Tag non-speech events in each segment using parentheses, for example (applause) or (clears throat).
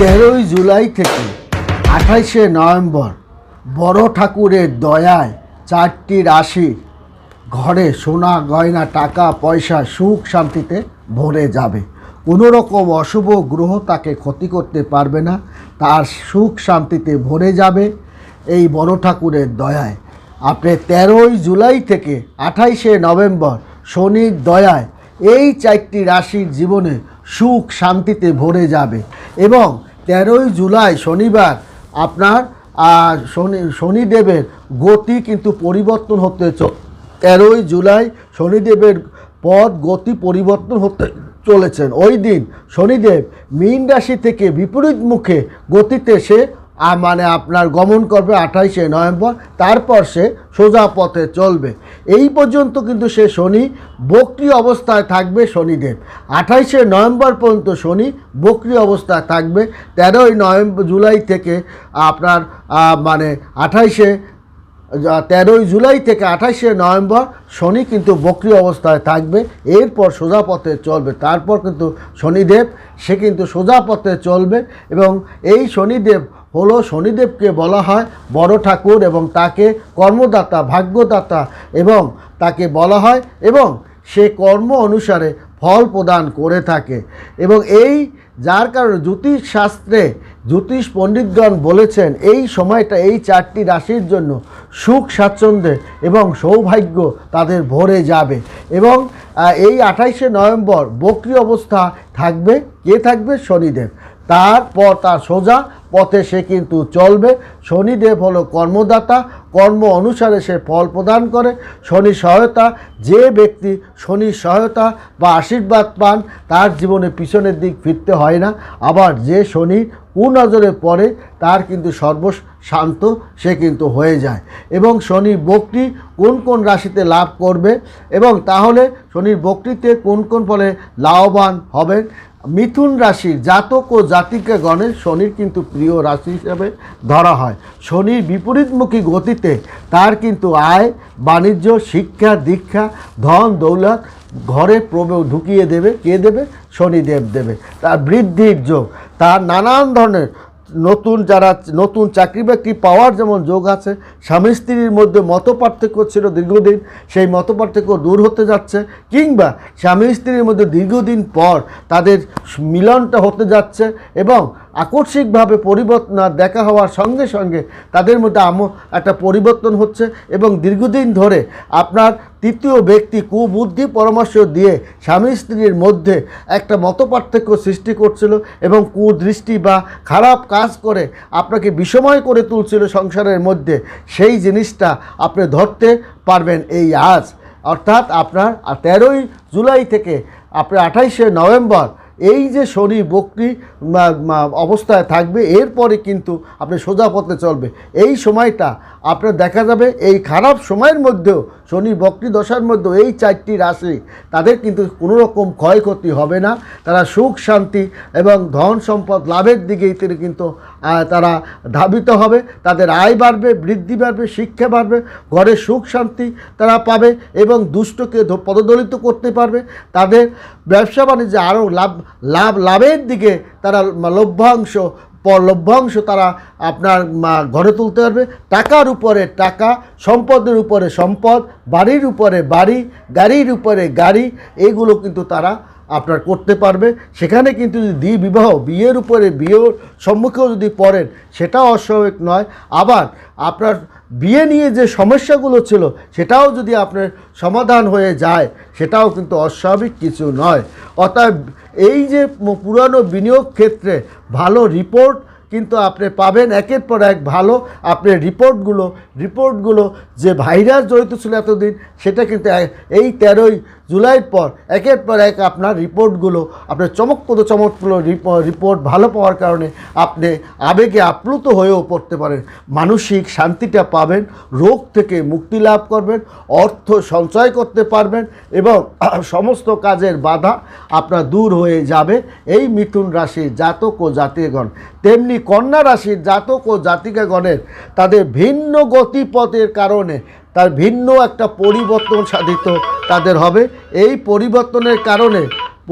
তেরোই জুলাই থেকে আঠাইশে নভেম্বর বড় ঠাকুরের দয়ায় চারটি রাশি ঘরে সোনা, গয়না, টাকা, পয়সা, সুখ, শান্তিতে ভরে যাবে। কোনো রকম অশুভ গ্রহ তাকে ক্ষতি করতে পারবে না, তার সুখ, শান্তিতে ভরে যাবে এই বড় ঠাকুরের দয়ায়। আপনি তেরোই জুলাই থেকে আঠাইশে নভেম্বর শনির দয়ায় এই চারটি রাশির জীবনে সুখ শান্তিতে ভরে যাবে। এবং তেরোই জুলাই শনিবার আপনার আর শনি, শনিদেবের গতি কিন্তু পরিবর্তন হতে তেরোই জুলাই শনিদেবের পথ গতি পরিবর্তন হতে চলেছেন। ওই দিন শনিদেব মীন রাশি থেকে বিপরীত মুখে গতিতে সে মানে আপনার গমন করবে আঠাইশে নভেম্বর, তারপর সে সোজা পথে চলবে। এই পর্যন্ত কিন্তু সে শনি বক্রি অবস্থায় থাকবে শনিদেব। আঠাইশে নভেম্বর পর্যন্ত শনি বক্রি অবস্থায় থাকবে। তেরোই নভেম্বর, জুলাই থেকে আপনার মানে আঠাইশে তেরোই জুলাই থেকে আঠাশে নভেম্বর শনি কিন্তু বক্রি অবস্থায় থাকবে। এরপর সোজা পথে চলবে। তারপর কিন্তু শনিদেব, সে কিন্তু সোজা পথে চলবে এবং এই শনিদেব হলো শনিদেবকে বলা হয় বড় ঠাকুর এবং তাকে কর্মদাতা, ভাগ্যদাতা এবং তাকে বলা হয় এবং সে কর্ম অনুসারে ফল প্রদান করে থাকে। এবং এই যার কারণে জ্যোতিষ শাস্ত্রে জ্যোতিষ পণ্ডিতগণ বলেছেন, এই সময়টা এই চারটি রাশির জন্য সুখ, স্বাচ্ছন্দ্যে এবং সৌভাগ্য তাদের ভরে যাবে। এবং এই আঠাইশে নভেম্বর বক্রি অবস্থা থাকবে। কে থাকবে? শনিদেব। তারপর তার সোজা পথে সে কিন্তু চলবে। শনিদেব হলো কর্মদাতা, কর্ম অনুসারে সে ফল প্রদান করে। শনি সহায়তা, যে ব্যক্তি শনির সহায়তা বা আশীর্বাদ পান, তার জীবনে পিছনের দিক ফিরতে হয় না। আবার যে শনি কুনজরে পড়ে, তার কিন্তু সর্বশ শান্ত, সে কিন্তু হয়ে যায়। এবং শনি বক্রি কোন কোন রাশিতে লাভ করবে? এবং তাহলে শনির বক্রিতে কোন কোন ফলে লাভবান হবেন? মিথুন রাশির জাতক ও জাতিকা গণের শনির কিন্তু প্রিয় রাশি হিসেবে ধরা হয়। শনির বিপরীতমুখী গতিতে তার কিন্তু আয়, বাণিজ্য, শিক্ষা, দীক্ষা, ধন, দৌলত ঘরে প্রবে ঢুকিয়ে দেবে। কে দেবে? শনিদেব দেবে। তার বৃদ্ধির যোগ। তার নানান ধরনের নতুন যারা, নতুন চাকরি বাকরি পাওয়ার যেমন যোগ আছে, স্বামী স্ত্রীর মধ্যে মত পার্থক্য ছিল দীর্ঘদিন, সেই মত পার্থক্য দূর হতে যাচ্ছে, কিংবা স্বামী স্ত্রীর মধ্যে দীর্ঘদিন পর তাদের মিলনটা হতে যাচ্ছে এবং আকস্মিকভাবে পরিবর্তন দেখা হওয়ার সঙ্গে সঙ্গে তাদের মধ্যে একটা পরিবর্তন হচ্ছে এবং দীর্ঘদিন ধরে আপনার তৃতীয় ব্যক্তি কুবুদ্ধি পরামর্শ দিয়ে স্বামী স্ত্রীর মধ্যে একটা মতপার্থক্য সৃষ্টি করছিল এবং কুদৃষ্টি বা খারাপ কাজ করে আপনাকে বিষময় করে তুলছিল সংসারের মধ্যে, সেই জিনিসটা আপনি ধরতে পারবেন এই আজ। অর্থাৎ আপনার তেরোই জুলাই থেকে আপনার আঠাইশে নভেম্বর এই যে শনি বক্রি অবস্থায় থাকবে, এরপরে কিন্তু আপনি সোজা পথে চলবে। এই সময়টা আপনার দেখা যাবে, এই খারাপ সময়ের মধ্যেও, শনি বক্রি দশার মধ্যেও এই চারটি রাশি, তাদের কিন্তু কোনো রকম ক্ষয়ক্ষতি হবে না। তারা সুখ, শান্তি এবং ধন সম্পদ লাভের দিকেই তিনি কিন্তু তারা ধাবিত হবে, তাদের আয় বাড়বে, বৃদ্ধি বাড়বে, শিক্ষা বাড়বে, ঘরে সুখ শান্তি তারা পাবে এবং দুষ্টকে পদদলিত করতে পারবে। তাদের ব্যবসা বাণিজ্যে আরও লাভ লাভ, লাভের দিকে তারা লভ্যাংশ লভ্যাংশ তারা আপনার ঘরে তুলতে পারবে। টাকার উপরে টাকা, সম্পদের উপরে সম্পদ, বাড়ির উপরে বাড়ি, গাড়ির উপরে গাড়ি, এগুলো কিন্তু তারা আপনার করতে পারবে। সেখানে কিন্তু যদি দ্বিবিবাহ, বিয়ের উপরে বিয়ের সম্মুখেও যদি পড়েন, সেটাও অস্বাভাবিক নয়। আবার আপনার বিয়ে নিয়ে যে সমস্যাগুলো ছিল, সেটাও যদি আপনার সমাধান হয়ে যায়, সেটাও কিন্তু অস্বাভাবিক কিছু নয়। অর্থাৎ এই যে পুরানো বিনিয়োগ ক্ষেত্রে ভালো রিপোর্ট কিন্তু আপনি পাবেন একের পর এক ভালো। আপনার রিপোর্টগুলো রিপোর্টগুলো যে ভাইরাস জড়িত ছিল এতদিন, সেটা কিন্তু এই তেরোই জুলাইয়ের পর একের পর এক আপনার রিপোর্টগুলো, আপনার চমকপ্রদ চমকপ্রদ রিপ- রিপোর্ট ভালো পাওয়ার কারণে আপনি আবেগে আপ্লুত হয়েও পড়তে পারেন। মানসিক শান্তিটা পাবেন, রোগ থেকে মুক্তি লাভ করবেন, অর্থ সঞ্চয় করতে পারবেন এবং (clears throat) সমস্ত কাজের বাধা আপনার দূর হয়ে যাবে। এই মিথুন রাশির জাতক ও জাতীয়গণ তেমনি কন্যা রাশির জাতক ও জাতিকাগণের তাদের ভিন্ন গতিপথের কারণে তার ভিন্ন একটা পরিবর্তন সাধিত তাদের হবে। এই পরিবর্তনের কারণে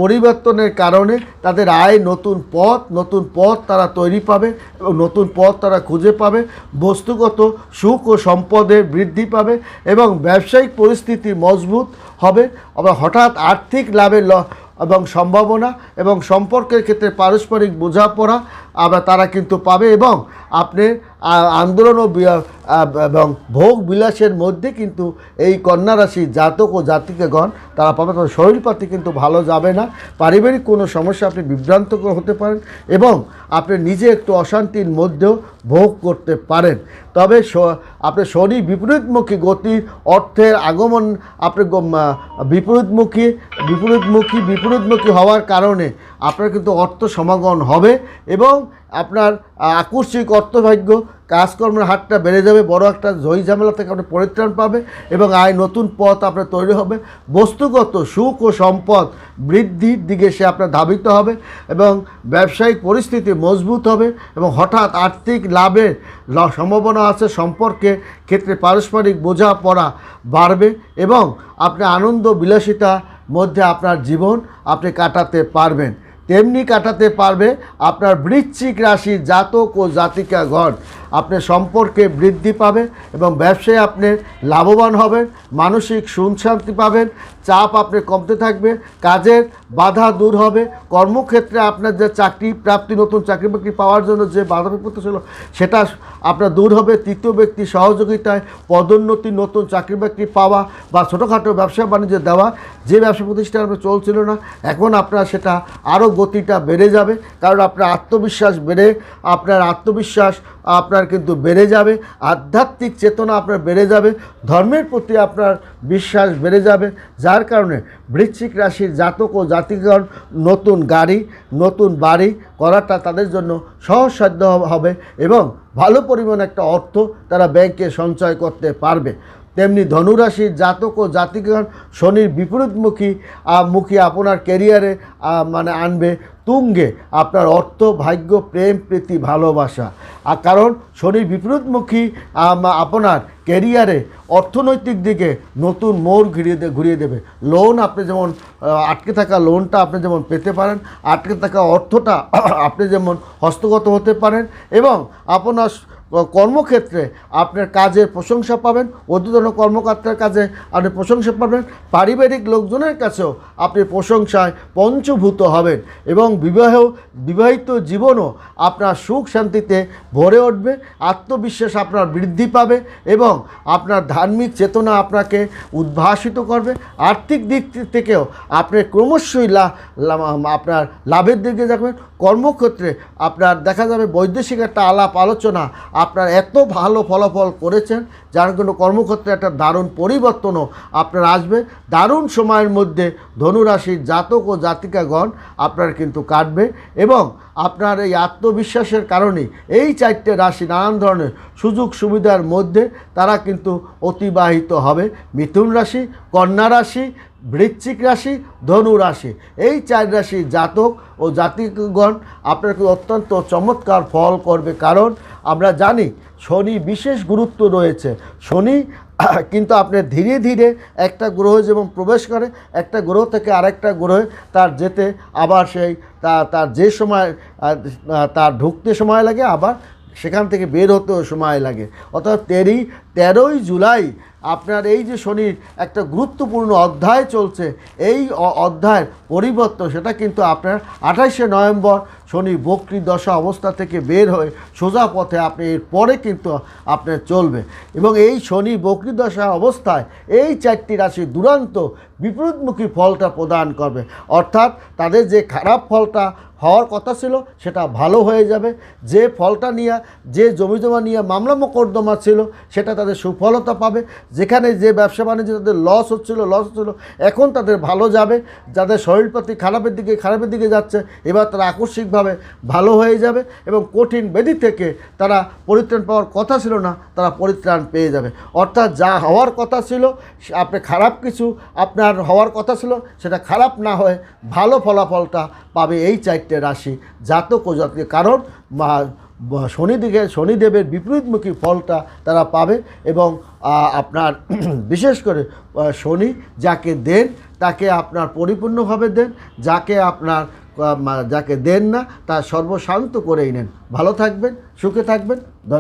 পরিবর্তনের কারণে তাদের আয় নতুন পথ নতুন পথ তারা তৈরি পাবে এবং নতুন পথ তারা খুঁজে পাবে। বস্তুগত সুখ ও সম্পদের বৃদ্ধি পাবে এবং ব্যবসায়িক পরিস্থিতি মজবুত হবে। আবার হঠাৎ আর্থিক লাভের এবং সম্ভাবনা এবং সম্পর্কের ক্ষেত্রে পারস্পরিক বোঝাপড়া আবার তারা কিন্তু পাবে এবং আপনি আন্দোলন ও এবং ভোগ বিলাসের মধ্যে কিন্তু এই কন্যা রাশি জাতক ও জাতিকেগণ তারা পাবে। তবে শরীরপাতি কিন্তু ভালো যাবে না। পারিবারিক কোনো সমস্যা আপনি বিভ্রান্তকর হতে পারেন এবং আপনি নিজে একটু অশান্তির মধ্যেও ভোগ করতে পারেন। তবে আপনি শনি বিপরীতমুখী গতি, অর্থের আগমন আপনি বিপরীতমুখী বিপরীতমুখী বিপরীতমুখী হওয়ার কারণে আপনার কিন্তু অর্থ সমাগম হবে এবং আপনার আকস্মিক অর্থভাগ্য, কাজকর্মের হাতটা বেড়ে যাবে, বড় একটা জয়ী ঝামেলা থেকে আপনি পরিত্রাণ পাবে এবং আয় নতুন পথ আপনার তৈরি হবে। বস্তুগত সুখ ও সম্পদ বৃদ্ধির দিকে সে আপনার ধাবিত হবে এবং ব্যবসায়িক পরিস্থিতি মজবুত হবে এবং হঠাৎ আর্থিক লাভের সম্ভাবনা আছে, সম্পর্কে ক্ষেত্রে পারস্পরিক বোঝাপড়া বাড়বে এবং আপনি আনন্দ বিলাসিতা মধ্যে আপনার জীবন আপনি কাটাতে পারবেন। তেমনি কাটাতে পারবে আপনার বৃশ্চিক রাশির জাতক ও জাতিকাগণ আপনার সম্পর্কে বৃদ্ধি পাবে এবং ব্যবসায় আপনি লাভবান হবেন, মানসিক সুনশান্তি পাবেন, চাপ আপনি কমতে থাকবে, কাজের বাধা দূর হবে, কর্মক্ষেত্রে আপনার যে চাকরি প্রাপ্তি, নতুন চাকরি বাকরি পাওয়ার জন্য যে বাধা বিপত্তি ছিল, সেটা আপনার দূর হবে। তৃতীয় ব্যক্তি সহযোগিতায় পদোন্নতি, নতুন চাকরি বাকরি পাওয়া বা ছোটোখাটো ব্যবসা বাণিজ্য দেওয়া, যে ব্যবসা প্রতিষ্ঠান আপনার চলছিল না, এখন আপনার সেটা আরও গতিটা বেড়ে যাবে। কারণ আপনার আত্মবিশ্বাস বেড়ে, আপনার আত্মবিশ্বাস আপনার কিন্তু বেড়ে যাবে, আধ্যাত্মিক চেতনা আপনার বেড়ে যাবে, ধর্মের প্রতি আপনার বিশ্বাস বেড়ে যাবে, যার কারণে বৃশ্চিক রাশির জাতক ও জাতিগণ নতুন গাড়ি, নতুন বাড়ি করাটা তাদের জন্য সহজসাধ্য হবে এবং ভালো পরিমাণ একটা অর্থ তারা ব্যাংকে সঞ্চয় করতে পারবে। তেমনি ধনুরাশির জাতক ও জাতিগণ শনির বিপরীতমুখী মুখী আপনার ক্যারিয়ারে মানে আনবে তুঙ্গে আপনার অর্থ, ভাগ্য, প্রেম, প্রীতি, ভালোবাসা। আর কারণ শনির বিপরীতমুখী আপনার ক্যারিয়ারে অর্থনৈতিক দিকে নতুন মোড় ঘুরিয়ে দে, ঘুরিয়ে দেবে। লোন আপনি যেমন আটকে থাকা লোনটা আপনি যেমন পেতে পারেন, আটকে থাকা অর্থটা আপনি যেমন হস্তগত হতে পারেন এবং আপনার কর্মক্ষেত্রে আপনার কাজের প্রশংসা পাবেন, ঊর্ধ্বতন কর্মকর্তার কাজে আপনি প্রশংসা পাবেন, পারিবারিক লোকজনের কাছেও আপনি প্রশংসায় পঞ্চভূত হবেন এবং বিবাহ, বিবাহিত জীবনও আপনার সুখ শান্তিতে ভরে উঠবে, আত্মবিশ্বাস আপনার বৃদ্ধি পাবে এবং আপনার ধার্মিক চেতনা আপনাকে উদ্ভাসিত করবে। আর্থিক দিক থেকেও আপনি ক্রমশই আপনার লাভের দিকে যাবেন কর্মক্ষেত্রে আপনার দেখা যাবে বৈদেশিক একটা আলাপ আলোচনা আপনার এত ভালো ফলাফল করেছেন, যার জন্য কর্মক্ষেত্রে একটা দারুণ পরিবর্তনও আপনার আসবে। দারুণ সময়ের মধ্যে ধনুরাশির জাতক ও জাতিকাগণ আপনার কিন্তু কাটবে এবং আপনার এই আত্মবিশ্বাসের কারণে এই চারটে রাশি নানান ধরনের সুযোগ সুবিধার মধ্যে তারা কিন্তু অতিবাহিত হবে। মিথুন রাশি, কন্যা রাশি বৃশ্চিক রাশি, ধনু রাশি। এই চার রাশির জাতক ও জাতিগণ আপনাকে অত্যন্ত চমৎকার ফল করবে কারণ আমরা জানি শনি বিশেষ গুরুত্ব রয়েছে। শনি (clears throat) কিন্তু আপনার ধীরে ধীরে একটা গ্রহ যেমন প্রবেশ করে, একটা গ্রহ থেকে আরেকটা গ্রহে তার যেতে, আবার সেই তার যে সময় তার ঢুকতে সময় লাগে, আবার সেখান থেকে বের হতেও সময় লাগে। অর্থাৎ তেরোই তেরোই জুলাই আপনার এই যে শনির একটা গুরুত্বপূর্ণ অধ্যায় চলছে, এই অধ্যায়ের পরিবর্তন সেটা কিন্তু আপনার আঠাশে নভেম্বর শনি বক্রি দশা অবস্থা থেকে বের হয়ে সোজা পথে আপনি এর পরে কিন্তু আপনার চলবে। এবং এই শনি বক্রি দশা অবস্থায় এই চারটি রাশি দুরান্ত বিপরীতমুখী ফলটা প্রদান করবে। অর্থাৎ তাদের যে খারাপ ফলটা হওয়ার কথা ছিল সেটা ভালো হয়ে যাবে। যে ফলটা নিয়ে, যে জমি জমা নিয়ে মামলা মোকদ্দমা ছিল সেটা তাদের সুফলতা পাবে। যেখানে যে ব্যবসা বাণিজ্যে, তাদের লস হচ্ছিল লস হচ্ছিল, এখন তাদের ভালো যাবে, যাদের শরীরপাতি খারাপের দিকে খারাপের দিকে যাচ্ছে, এবার তারা আকস্মিকভাবে ভালো হয়ে যাবে এবং কঠিন ব্যাধি থেকে তারা পরিত্রাণ পাওয়ার কথা ছিল না, তারা পরিত্রাণ পেয়ে যাবে। অর্থাৎ যা হওয়ার কথা ছিল আপনি খারাপ কিছু আপনার হওয়ার কথা ছিল, সেটা খারাপ না হয়ে ভালো ফলাফলটা পাবে এই চারটে রাশি জাতক ও জাতকে কারণ শনিদিকে শনিদেবের বিপরীতমুখী ফলটা তারা পাবে এবং আপনার (clears throat) বিশেষ করে শনি যাকে দেন, তাকে আপনার পরিপূর্ণভাবে দেন, যাকে আপনার যাকে দেন না, তা সর্বশান্ত করেই নেন। ভালো থাকবেন, সুখে থাকবেন ধন্য